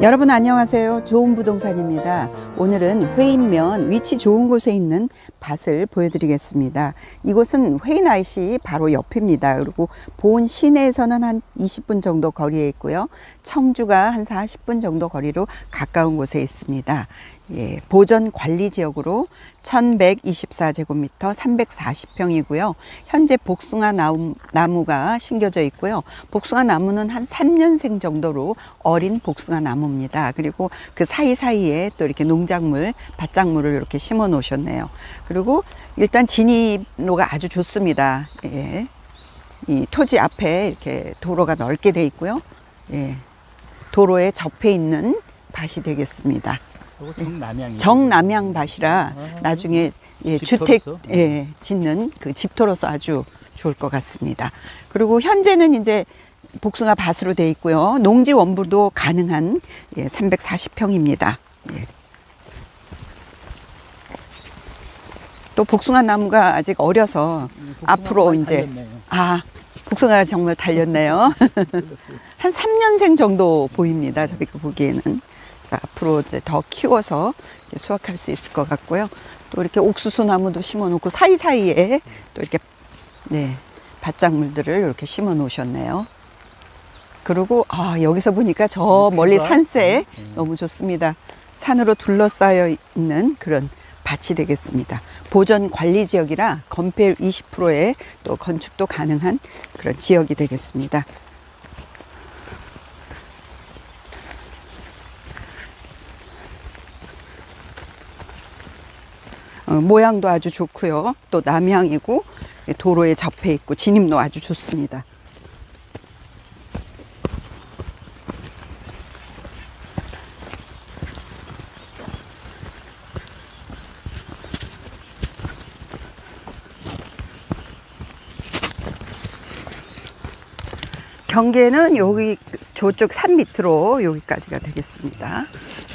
여러분 안녕하세요. 좋은 부동산입니다. 오늘은 회인면 위치 좋은 곳에 있는 밭을 보여드리겠습니다. 이곳은 회인 IC 바로 옆입니다. 그리고 본 시내에서는 한 20분 정도 거리에 있고요. 청주가 한 40분 정도 거리로 가까운 곳에 있습니다. 예, 보전 관리 지역으로 1124제곱미터 340평이고요. 현재 복숭아 나무, 나무 가 심겨져 있고요. 복숭아 나무는 한 3년생 정도로 어린 복숭아 나무입니다. 그리고 그 사이사이에 또 이렇게 농작물, 밭작물을 이렇게 심어 놓으셨네요. 그리고 일단 진입로가 아주 좋습니다. 예. 이 토지 앞에 이렇게 도로가 넓게 돼 있고요. 예. 도로에 접해 있는 밭이 되겠습니다. 정남향 밭이라 아, 나중에 예, 주택? 예, 짓는 그 집터로서 아주 좋을 것 같습니다. 그리고 현재는 이제 복숭아 밭으로 돼 있고요. 농지 원부도 가능한 예, 340평입니다. 예. 또 복숭아 나무가 아직 어려서 복숭아가 앞으로 이제 달렸네요. 아 복숭아가 정말 달렸네요. 한 3년생 정도 보입니다. 저희가 보기에는. 자, 앞으로 이제 더 키워서 수확할 수 있을 것 같고요. 또 이렇게 옥수수 나무도 심어 놓고 사이사이에 또 이렇게 네, 밭작물들을 이렇게 심어 놓으셨네요. 그리고 아, 여기서 보니까 저 멀리 뷰가? 산세 음. 너무 좋습니다. 산으로 둘러싸여 있는 그런 밭이 되겠습니다. 보전 관리 지역이라 건폐율 20%에 또 건축도 가능한 그런 지역이 되겠습니다. 모양도 아주 좋고요. 또 남향이고 도로에 접해 있고 진입로 아주 좋습니다. 경계는 여기 저쪽 산 밑으로 여기까지가 되겠습니다.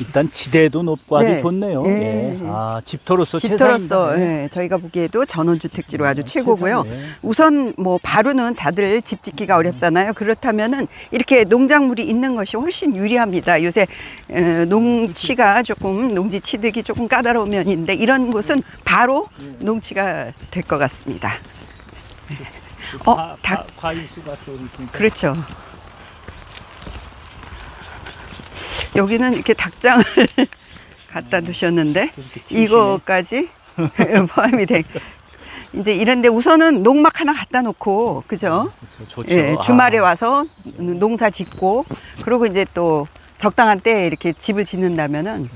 일단 지대도 높고 아주 네. 좋네요. 예. 예. 아 집터로서 집터로서 최상입니다. 예, 저희가 보기에도 전원주택지로 아주 음, 최고고요. 최상이네. 우선 뭐 바로는 다들 집 짓기가 어렵잖아요. 그렇다면은 이렇게 농작물이 있는 것이 훨씬 유리합니다. 요새 에, 농치가 조금 농지 취득이 조금 까다로운 면인데 이런 곳은 바로 농치가 될 것 같습니다. 어, 과, 닭- 과, 과일 수가 또 이렇게 그렇죠. 여기는 이렇게 닭장을 갖다 두셨는데 이렇게 키우시네. 이거까지 포함이 돼. 이제 이런데 우선은 농막 하나 갖다 놓고 그죠? 그렇죠. 좋죠. 예, 아. 주말에 와서 농사 짓고 그리고 이제 또 적당한 때에 이렇게 집을 짓는다면은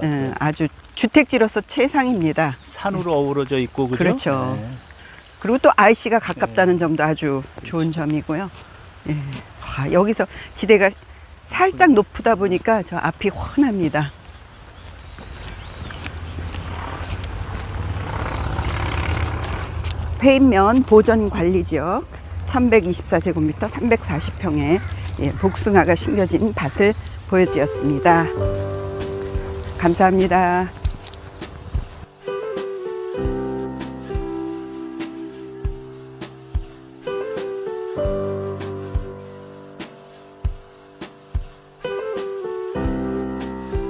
네. 예, 아주 주택지로서 최상입니다. 산으로 어우러져 있고 그죠? 그렇죠. 네. 그리고 또 IC가 가깝다는 점도 아주 좋은 점이고요. 예. 와, 여기서 지대가 살짝 높다 보니까 저 앞이 훤합니다. 회인면 보전 관리 지역 1124제곱미터 340평에 예, 복숭아가 심겨진 밭을 보여드렸습니다. 감사합니다.